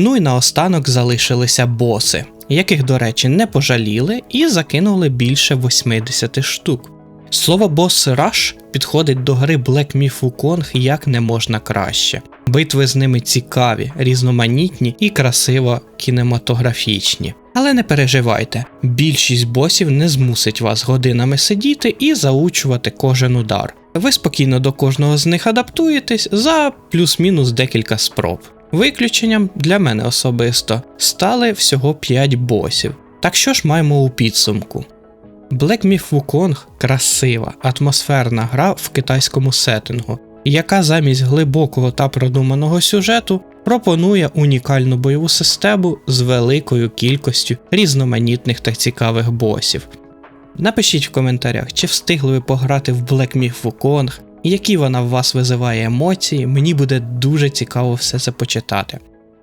Ну і наостанок залишилися боси, яких, до речі, не пожаліли і закинули більше 80 штук. Слово бос Rush підходить до гри Black Myth Wukong як не можна краще. Битви з ними цікаві, різноманітні і красиво кінематографічні. Але не переживайте, більшість босів не змусить вас годинами сидіти і заучувати кожен удар. Ви спокійно до кожного з них адаптуєтесь за плюс-мінус декілька спроб. Виключенням для мене особисто стали всього 5 босів. Так що ж маємо у підсумку? Black Myth Wukong красива, атмосферна гра в китайському сеттингу, яка замість глибокого та продуманого сюжету пропонує унікальну бойову систему з великою кількістю різноманітних та цікавих босів. Напишіть в коментарях, чи встигли ви пограти в Black Myth Wukong, які вона в вас визиває емоції, мені буде дуже цікаво все це почитати.